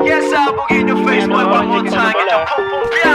Yes, I will in your face, boy, one more time. Get your pum pum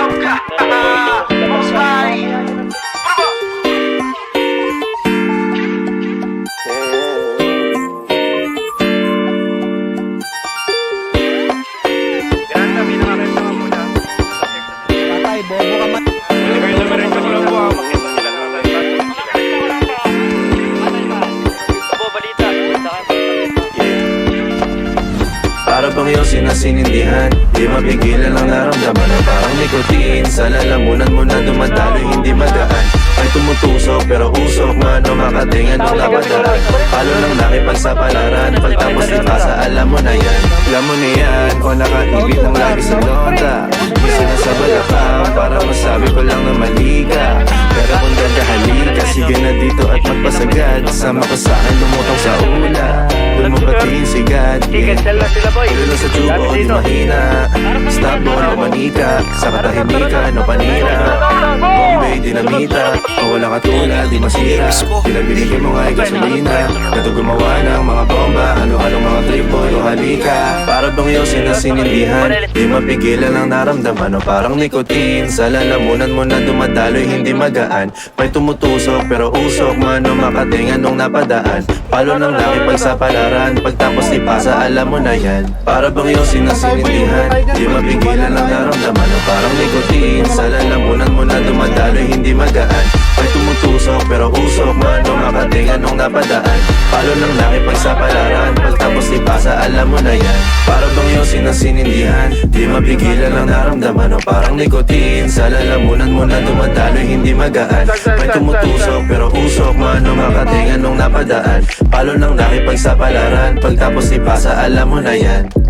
bang iyong sinasinindihan Di mapigilan ang naramdaman na parang nikotin. Sa lalamunan mo na dumadaloy hindi magaan Ay tumutusok pero usok Mano makatingan nung napadaan. Palo lang nakipagsapalaran Pagtapos ipasa alam mo na yan. Alam mo na yan Kung nakaibig lang lagi sa nota. Di sinasabala ka Para masabi ko lang na mali ka. Pero kung ganda halika Sige na dito at magpasagad. Sama ko sa akin lumutang sa ula Doon mo patiin si God yeah. Kilala sa tubo, di mahina. Stop mo, no manika. Sa katahimikan, no panira. Bombay, dinamita O walang katulad, di masira. Pinabinigay mo nga ay gasolina. Nato gumawa ng mga bomba Bang iyong sinasinindihan Di mapigilan ang naramdaman O parang nikotin. Sa lalamunan mo na dumadaloy, hindi magaan. May tumutusok, pero usok Mano makatingan nung napadaan. Palo ng laki pagsapalaran Pagtapos ipasa, alam mo na yan. Para bang iyong sinasinindihan Di mapigilan ang naramdaman O parang nikotin. Sa lalamunan mo na dumadaloy, hindi magaan. May tumutusok, pero usok Mano makatingan nung napadaan. Palo ng laki pagsapalaran Pagtapos Para bang iyong sinasinindihan Di mapigilan ang naramdaman O parang nikotin. Sa lalamunan mo na dumadaloy, hindi magaan. May tumutusok, pero usok Mano makatingan nung napadaan. Palo ng laki pagsapalaran Pagtapos ipasa, alam mo na yan